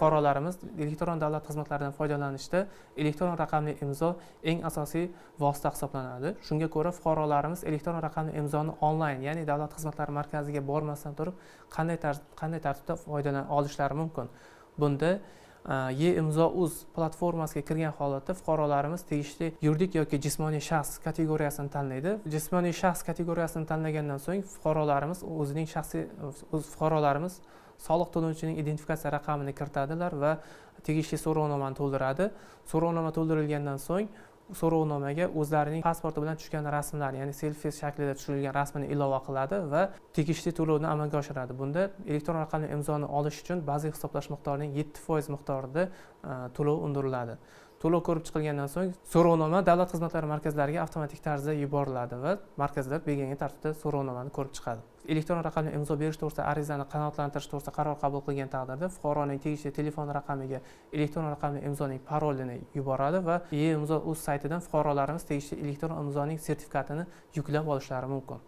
fuqarolarimiz elektron davlat xizmatlaridan foydalanishda elektron raqamli imzo eng asosiy vosita hisoblanadi. Shunga ko'ra fuqarolarimiz elektron raqamli imzoni onlayn ya'ni davlat xizmatlari markaziga bormasdan turib qanday qanday tartibda foydalana olishlari mumkin. Bunda e imzo uz platformasiga kirgan holatda fuqarolarimiz tegishli yuridik yoki jismoniy shaxs kategoriyasini tanlaydi. Jismoniy shaxs kategoriyasini tanlagandan so'ng fuqarolarimiz o'zining shaxsiy o'z fuqarolarimiz soliq to'lovchining identifikatsiya raqamini kiritadilar va tegishli so'rovnomani to'ldiradi. So'rovnoma to'ldirilgandan so'ng so'rovnomaga o'zlarining pasporti bilan tushgan rasmlarni ya'ni selfi shaklida tushirilgan rasmini ilova qiladi va tegishli to'lovni amalga oshiradi. Bunda elektron raqamli imzoni olish uchun bazaviy hisoblash miqdorining yetti foiz miqdorida e, to'lov undiriladi. To'lov ko'rib chiqilgandan so'ng so'rovnoma davlat xizmatlari markazlariga avtomatik tarzda yuboriladi va markazlar belgilangan tartibda so'rovnomani ko'rib chiqadi. Elektron raqamli imzo berish to'g'risida arizani qanoatlantirish to'g'risida qaror qabul qilgan taqdirda fuqaroning tegishli telefon raqamiga elektron raqamli imzoning parolini yuboradi va e imzo uz saytidan fuqarolarimiz tegishli elektron imzoning sertifikatini yuklab olishlari mumkin.